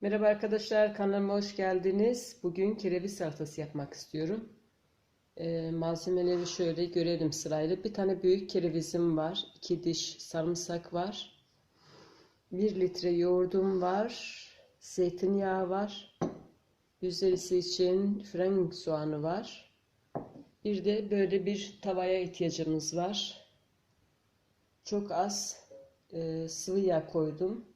Merhaba arkadaşlar kanalıma hoş geldiniz. Bugün kereviz salatası yapmak istiyorum. Ee, malzemeleri şöyle görelim sırayla. Bir tane büyük kerevizim var. 2 diş sarımsak var. 1 litre yoğurdum var. Zeytinyağı var. Üzerisi için frenk soğanı var. Bir de böyle bir tavaya ihtiyacımız var. Çok az e, sıvı yağ koydum.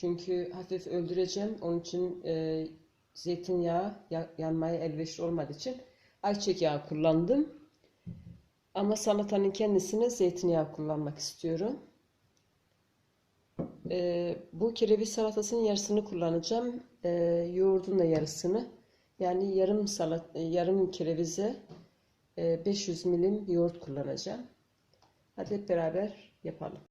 Çünkü hafif öldüreceğim. Onun için e, zeytinyağı ya- yanmaya elverişli olmadığı için ayçiçek yağı kullandım. Ama salatanın kendisine zeytinyağı kullanmak istiyorum. E, bu kereviz salatasının yarısını kullanacağım. E, yoğurdun da yarısını. Yani yarım salat, e, yarım kerevize e, 500 milim yoğurt kullanacağım. Hadi hep beraber yapalım.